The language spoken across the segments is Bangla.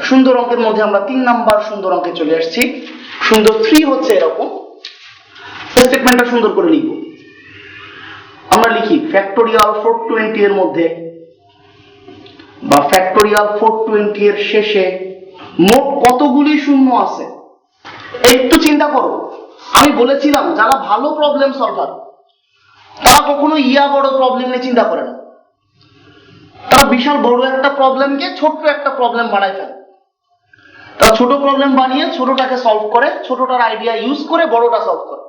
সুন্দর অঙ্কের মধ্যে আমরা তিন নাম্বার সুন্দর অঙ্কে চলে আসছি। সুন্দর থ্রি হচ্ছে এরকম। স্টেটমেন্টটা সুন্দর করে লিখব। আমরা লিখি ফ্যাক্টোরিয়াল ফোর টোয়েন্টি এর মধ্যে বা ফ্যাক্টোরিয়াল ফোর টোয়েন্টি এর শেষে মোট কতগুলি শূন্য আছে? একটু চিন্তা করো। আমি বলেছিলাম, যারা ভালো প্রবলেম সলভার তারা কখনো ইয়া বড় প্রবলেম নিয়ে চিন্তা করে না। তারা বিশাল বড় একটা প্রবলেমকে ছোট্ট একটা প্রবলেম বানায় ফেলে। তারা ছোট প্রবলেম বানিয়ে ছোটটাকে সলভ করে, ছোটটার আইডিয়া ইউজ করে বড়টা সলভ করে।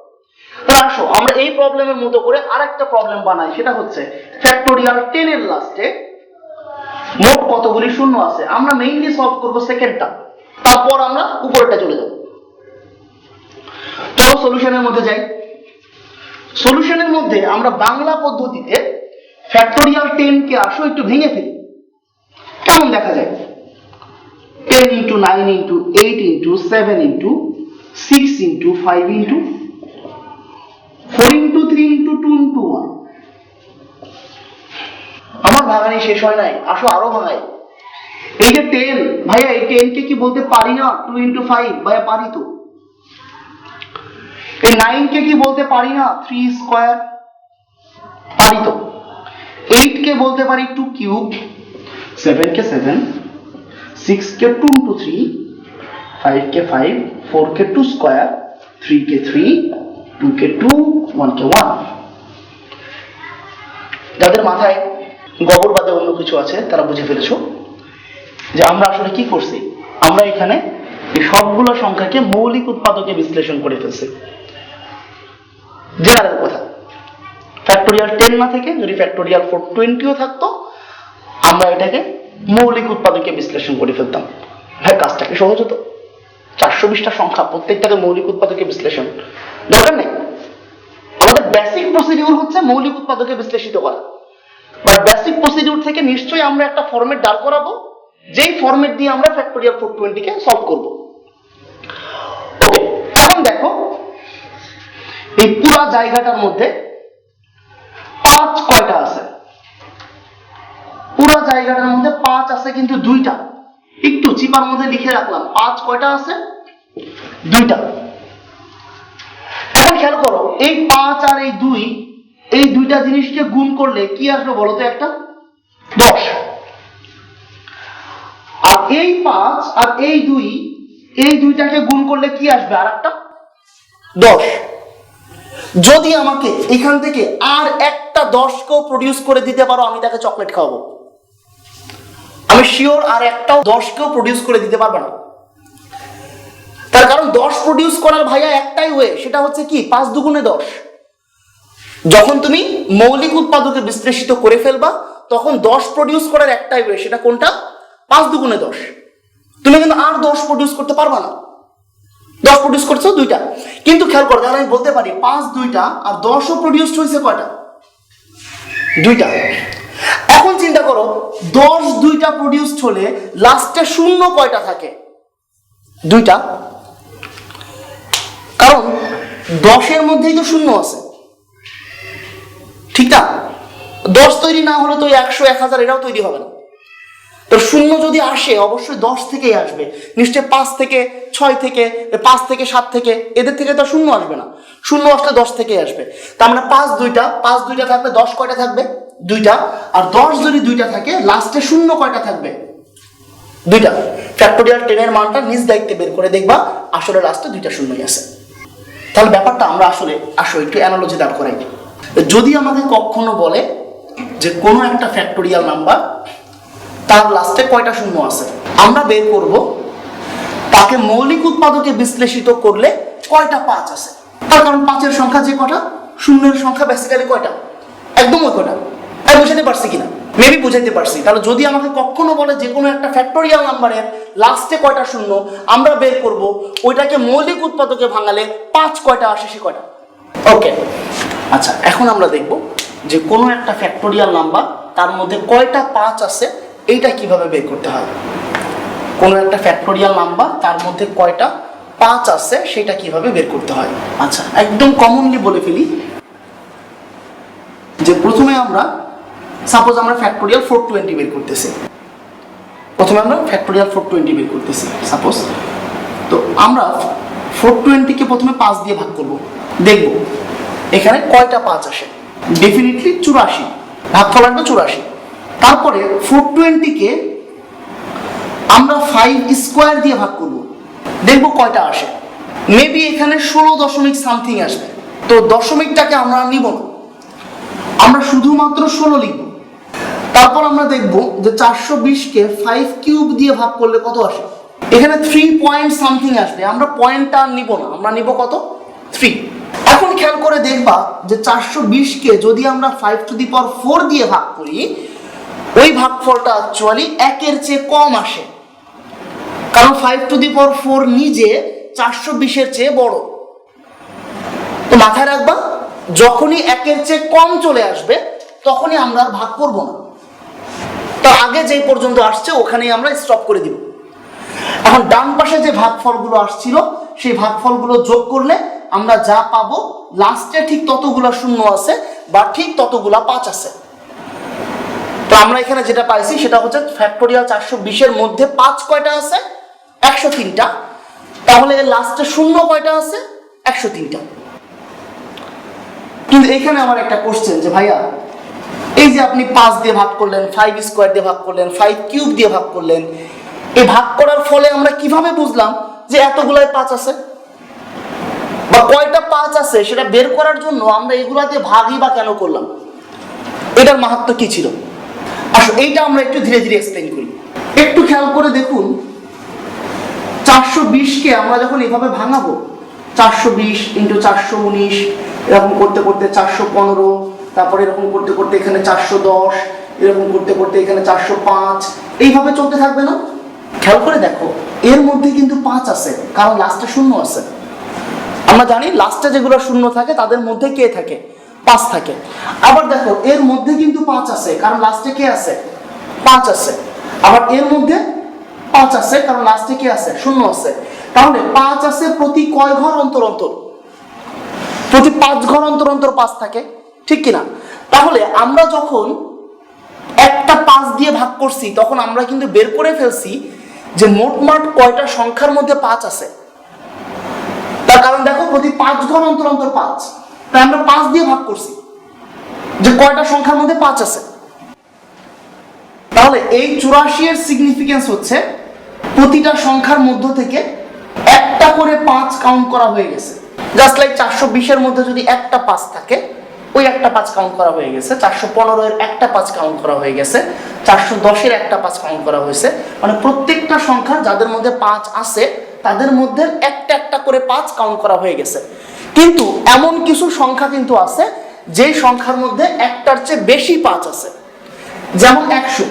আসো, আমরা এই প্রবলেমের মতো করে আরেকটা প্রবলেম বানাই, সেটা হচ্ছে ফ্যাক্টোরিয়াল টেন এর লাস্টে মোট কতগুলি শূন্য আছে? আমরা মেইনলি সলভ করব সেকেন্ডটা তারপর আমরা উপরেটা চলে যাব। চলো সলিউশনের মধ্যে যাই। সলিউশনের মধ্যে আমরা বাংলা পদ্ধতিতে ফ্যাক্টোরিয়াল টেন কে আসো একটু ভেঙে ফেলি। কেমন দেখা যায়? Ten into nine into eight into seven into six into five into four into three into two into one আমার ভাঙানি শেষ হয় নাই। আসো আরও ভাঙাই। এই যে টেন ভাইয়া, এই টেন কে কি বলতে পারি না? টু ইন্টু ফাইভ ভাইয়া, পারি তো। এই নাইন কে কি বলতে পারি না? থ্রি স্কোয়ার পারি তো। এইট কে বলতে পারি টু কিউব সেভেন কে সেভেন সিক্স কে টু ইন্টু থ্রি ফাইভ কে ফাইভ ফোর কে টু স্কোয়ার থ্রি কে থ্রি টু কে টু ওয়ান কে ওয়ান যাদের মাথায় গবর বাদে অন্য কিছু আছে, তারা বুঝে ফেলেছো যে আমরা আসলে কি করছি? আমরা এখানে সবগুলো সংখ্যাকে মৌলিক উৎপাদকে বিশ্লেষণ করে ফেলছি। জেনারেল কথা ফ্যাক্টোরিয়াল টেন না থেকে যদি ফ্যাক্টোরিয়াল ফোর টোয়েন্টিও থাকতো, আমরা এটাকে মৌলিক উৎপাদকে বিশ্লেষণ করে ফেলতাম। ভাই, কাজটা কি সহজ হতো? চারশো বিশটা সংখ্যা, প্রত্যেকটাকে মৌলিক উৎপাদকে বিশ্লেষণ। দরকার নেই? আমাদের বেসিক প্রসিডিউর হচ্ছে মৌলিক উৎপাদকে বিশ্লেষিত করা। বাট বেসিক প্রসিডিউর থেকে নিশ্চয়ই আমরা একটা ফর্মেট দাঁড় করাবো, যেই ফর্মেট দিয়ে আমরা ফ্যাক্টোরিয়াল ফোর টোয়েন্টিকে সলভ করব। ওকে এখন দেখো, এই পুরো জায়গাটার মধ্যে পাঁচ কয়টা জায়গাটার মধ্যে পাঁচ আছে কিন্তু দুইটা। একটু চিপার মধ্যে লিখে রাখলাম। পাঁচ কয়টা আছে? দুইটা। এখন খেয়াল করো, এই পাঁচ আর এই দুই, এই দুইটা জিনিসকে গুণ করলে কি আসবে বলো তো একটা? দশ। আর এই পাঁচ আর এই দুই, এই দুইটাকে গুণ করলে কি আসবে আর একটা দশ। যদি আমাকে এখান থেকে আর একটা দশকেও প্রডিউস করে দিতে পারো, আমি তাকে চকলেট খাওয়াবো। আমি শিওর আর একটাও দশকেও প্রডিউস করে দিতে পারবে না। তার কারণ দশ প্রডিউস করার ভাইয়া একটাই ওয়ে সেটা হচ্ছে কি? পাঁচ দুগুণে দশ। যখন তুমি মৌলিক উৎপাদকে বিশ্লেষিত করে ফেলবা, তখন দশ প্রডিউস করার একটাই ওয়ে সেটা কোনটা? পাঁচ দুগুণে দশ। তুমি কিন্তু আর দশ প্রডিউস করতে পারবা না। দশ প্রডিউস করছ দুইটা। কিন্তু খেয়াল করো, তাহলে আমি বলতে পারি, পাঁচ দুইটা আর দশও প্রডিউসড হয়েছে কয়টা? দুইটা। এখন চিন্তা করো, দশ দুইটা প্রডিউসড হলে লাস্টে শূন্য কয়টা থাকে? দুইটা। কারণ দশের মধ্যেই তো শূন্য আছে। ঠিক না? দশ তৈরি না হলে তো একশো, এক হাজার এটাও তৈরি হবে না। তো শূন্য যদি আসে, অবশ্যই দশ থেকেই আসবে। নিশ্চয় পাঁচ থেকে ছয় থেকে, পাঁচ থেকে সাত থেকে, এদের থেকে তো শূন্য আসবে না। শূন্য আসলে দশ থেকেই আসবে। তা আমরা পাঁচ দুইটা পাঁচ দুইটা থাকবে দশ কয়টা থাকবে? দুইটা, আর দশ যদি দুইটা থাকে লাস্টে শূন্য কয়টা থাকবে? দুইটা। ফ্যাক্টোরিয়াল টেনের মানটা নিজ দায়িত্বে বের করে দেখবা, আসলে লাস্টে দুইটা শূন্যই আছে। তাহলে ব্যাপারটা আমরা আসলে আসো, একটু অ্যানালজি দাঁড় করাই। যদি আমাদের কখনো বলে যে কোনো একটা ফ্যাক্টোরিয়াল নাম্বার তার লাস্টে কয়টা শূন্য আছে? আমরা বের করব, তাকে মৌলিক উৎপাদকে বিশ্লেষিত করলে কয়টা পাঁচ আছে? তার কারণ পাঁচের সংখ্যা যে কটা? শূন্যের সংখ্যা বেসিক্যালি কয়টা? একদম ওই কটা আমি বুঝাতে পারছি কিনা? মেবি বুঝাইতে পারছি। তাহলে যদি আমাকে কখনো বলে যে কোনো একটা ফ্যাক্টোরিয়াল নাম্বারের লাস্টে কয়টা শূন্য, আমরা বের করব, ওইটাকে মৌলিক উৎপাদকে ভাঙালে পাঁচ কয়টা আসে সে কয়টা? ওকে আচ্ছা এখন আমরা দেখব যে কোনো একটা ফ্যাক্টোরিয়াল নাম্বার তার মধ্যে কয়টা পাঁচ আছে, এইটা কীভাবে বের করতে হয়? কোনো একটা ফ্যাক্টোরিয়াল নাম্বার তার মধ্যে কয়টা পাঁচ আছে, সেটা কীভাবে বের করতে হয়? আচ্ছা একদম কমনলি বলে ফেলি যে প্রথমে আমরা সাপোজ আমরা ফ্যাক্টোরিয়াল ফোর টোয়েন্টি বের করতেছি। প্রথমে আমরা ফ্যাক্টোরিয়াল ফোর টোয়েন্টি বের করতেছি সাপোজ তো আমরা ফোর টোয়েন্টিকে প্রথমে পাঁচ দিয়ে ভাগ করব। দেখব, এখানে কয়টা পাঁচ আসে? ডেফিনেটলি চুরাশি। ভাগফল আসবে চুরাশি। তারপরে ফোর টোয়েন্টিকে আমরা ফাইভ স্কোয়ার দিয়ে ভাগ করব। দেখব কয়টা আসে। মেবি এখানে ষোলো দশমিক সামথিং আসবে। তো দশমিকটাকে আমরা নিব না। আমরা শুধুমাত্র ষোলো লিখব। তারপর আমরা দেখব যে চারশো বিশকে ফাইভ কিউব দিয়ে ভাগ করলে কত আসে? এখানে থ্রি পয়েন্ট সামথিং আসবে। আমরা পয়েন্টটা আর নিব না। আমরা নিব কত? থ্রি এখন খেয়াল করে দেখবা যে চারশো বিশকে যদি আমরা five to the power four দিয়ে ভাগ করি, ওই ভাগফলটা অ্যাকচুয়ালি একের চেয়ে কম আসে। কারণ five to the power four নিজে চারশো বিশের চেয়ে বড়। তো মাথায় রাখবা, যখনই একের চেয়ে কম চলে আসবে, তখনই আমরা ভাগ করব না। তো আগে যেই পর্যন্ত আসছে, ওখানেই আমরা স্টপ করে দিব। এখন ডান পাশে যে ভাগফলগুলো আসছিল, সেই ভাগফলগুলো যোগ করলে আমরা যা পাবো লাস্টে ঠিক ততগুলা শূন্য আছে বা ঠিক ততগুলা পাঁচ আছে। তো আমরা এখানে যেটা পাইছি, সেটা হচ্ছে ফ্যাক্টোরিয়াল চারশো বিশের মধ্যে পাঁচ কয়টা আছে? একশো তিনটা। তাহলে লাস্টে শূন্য কয়টা আছে? একশো তিনটা। কিন্তু এখানে আমার একটা কোশ্চেন যে ভাইয়া এই যে আপনি পাঁচ দিয়ে ভাগ করলেন ফাইভ স্কোয়ার দিয়ে ভাগ করলেন ফাইভ কিউব দিয়ে ভাগ করলেন, এই ভাগ করার ফলে আমরা কীভাবে বুঝলাম যে এতগুলাই পাঁচ আছে? বা কয়টা পাঁচ আছে সেটা বের করার জন্য আমরা এগুলা দিয়ে ভাগই বা কেন করলাম? এটার মাহাত্ম কি ছিল? আসো, এইটা আমরা একটু ধীরে ধীরে এক্সপ্লেন করি। একটু খেয়াল করে দেখুন, চারশো বিশকে আমরা যখন এভাবে ভাঙাবো, চারশো বিশ ইন্টু চারশো উনিশ, এরকম করতে করতে চারশো পনেরো তারপরে এরকম করতে করতে এখানে চারশো দশ, এরকম করতে করতে এখানে চারশো পাঁচ। এইভাবে চলতে থাকবে না? খেয়াল করে দেখো, এর মধ্যে কিন্তু পাঁচ আছে, কারণ লাস্টে শূন্য আছে। আমরা জানি লাস্টে যেগুলো শূন্য থাকে, তাদের মধ্যে কে থাকে? পাঁচ থাকে। আবার দেখো, এর মধ্যে কিন্তু পাঁচ আছে, কারণ লাস্টে কে আছে? পাঁচ আছে। আবার এর মধ্যে পাঁচ আছে, কারণ লাস্টে কে আছে? শূন্য আছে। তাহলে পাঁচ আছে প্রতি কয় ঘর অন্তর অন্তর? প্রতি পাঁচ ঘর অন্তর অন্তর পাঁচ থাকে। ঠিক কিনা? তাহলে আমরা যখন একটা পাঁচ দিয়ে ভাগ করছি, তখন আমরা কিন্তু বের করে ফেলছি যে মোটমাট কয়টা সংখ্যার মধ্যে পাঁচ আছে। তার কারণ দেখো, প্রতি পাঁচ ঘর অন্তর অন্তর পাঁচ। তাই আমরা পাঁচ দিয়ে ভাগ করছি যে কয়টা সংখ্যার মধ্যে পাঁচ আছে। তাহলে এই চুরাশি এর সিগনিফিকেন্স হচ্ছে প্রতিটা সংখ্যার মধ্য থেকে একটা করে পাঁচ কাউন্ট করা হয়ে গেছে। জাস্ট লাইক চারশো বিশের মধ্যে যদি একটা পাঁচ থাকে ওই একটা পাঁচ কাউন্ট করা হয়ে গেছে, চারশো পনেরো এর একটা পাঁচ কাউন্ট করা হয়ে গেছে, চারশো দশের একটা পাঁচ কাউন্ট করা হয়েছে। মানে প্রত্যেকটা সংখ্যা যাদের মধ্যে পাঁচ আছে, তাদের মধ্যে একটা একটা করে পাঁচ কাউন্ট করা হয়ে গেছে। কিন্তু এমন কিছু সংখ্যা কিন্তু আছে যেই সংখ্যার মধ্যে একটার চেয়ে বেশি পাঁচ আছে। যেমন একশো।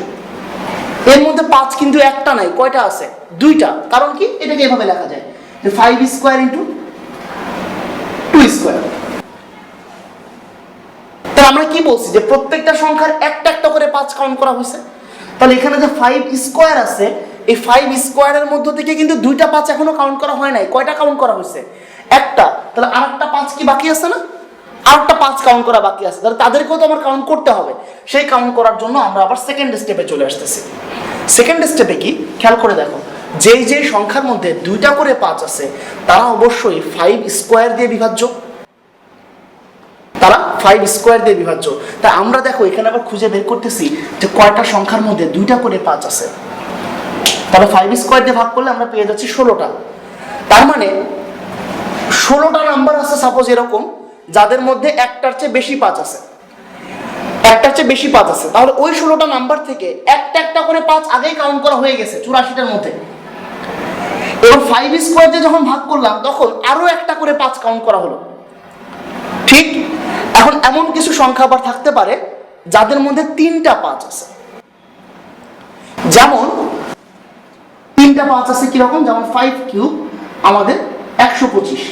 এর মধ্যে পাঁচ কিন্তু একটা নাই, কয়টা আছে? দুইটা। কারণ কি? এটাকে এভাবে লেখা যায় five square into two square আমরা কি বলছি যে প্রত্যেকটা সংখ্যার একটা একটা করে পাঁচ কাউন্ট করা হয়েছে? তাহলে এখানে যে ফাইভ স্কোয়ার আছে, এই ফাইভ স্কোয়ারের মধ্য থেকে কিন্তু দুইটা পাঁচ এখনও কাউন্ট করা হয় নাই। কয়টা কাউন্ট করা হয়েছে? একটা। তাহলে আরেকটা পাঁচ কি বাকি আছে না? আরেকটা পাঁচ কাউন্ট করা বাকি আছে। তাহলে তাদেরকেও তো আমার কাউন্ট করতে হবে। সেই কাউন্ট করার জন্য আমরা আবার সেকেন্ড স্টেপে চলে আসতেছি। সেকেন্ড স্টেপে কি? খেয়াল করে দেখো। যেই যেই সংখ্যার মধ্যে দুইটা করে পাঁচ আছে, তারা অবশ্যই ফাইভ স্কোয়ার দিয়ে বিভাজ্য। ফাইভ স্কোয়ার দিয়ে বিভাজ্য। তা আমরা দেখো, এখানে আবার খুঁজে বের করতেছি যে কয়টা সংখ্যার মধ্যে দুইটা করে পাঁচ আছে। তাহলে ফাইভ স্কোয়ার দিয়ে ভাগ করলে আমরা পেয়ে যাচ্ছি ষোলোটা। তার মানে ষোলোটা নাম্বার আছে সাপোজ এরকম, যাদের মধ্যে একটার চেয়ে বেশি পাঁচ আছে। একটার চেয়ে বেশি পাঁচ আছে। তাহলে ওই ষোলোটা নাম্বার থেকে একটা একটা করে পাঁচ আগেই কাউন্ট করা হয়ে গেছে চুরাশিটার মধ্যে। এবার ফাইভ স্কোয়ার দিয়ে যখন ভাগ করলাম, তখন আরও একটা করে পাঁচ কাউন্ট করা হলো। ঠিক এখন এমন কিছু সংখ্যা আবার থাকতে পারে যাদের মধ্যে তিনটা পাঁচ আছে। যেমন, তিনটা পাঁচ আছে কীরকম? যেমন ফাইভ কিউব আমাদের একশো পঁচিশ।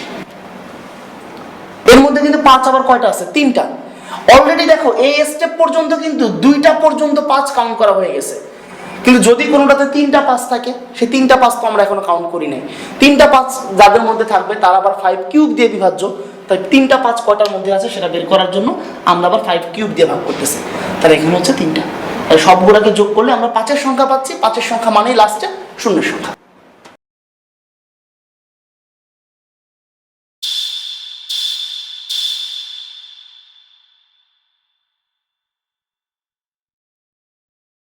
এর মধ্যে কিন্তু পাঁচ আবার কয়টা আছে? তিনটা। অলরেডি দেখো এই স্টেপ পর্যন্ত কিন্তু দুইটা পর্যন্ত পাঁচ কাউন্ট করা হয়ে গেছে। কিন্তু যদি কোনোটাতে তিনটা পাঁচ থাকে, সেই তিনটা পাঁচ তো আমরা এখনও কাউন্ট করি নাই। তিনটা পাঁচ যাদের মধ্যে থাকবে, তারা আবার ফাইভ কিউব দিয়ে বিভাজ্য। তাই তিনটা পাঁচ কটার মধ্যে আছে, সেটা বের করার জন্য আমরা আবার ফাইভ কিউব দিয়ে ভাগ করতেছি। তাহলে এখানে হচ্ছে তিনটা। সবগুলোকে যোগ করলে আমরা পাঁচের সংখ্যা পাচ্ছি, পাঁচের সংখ্যা মানেই লাস্টে শূন্যের সংখ্যা।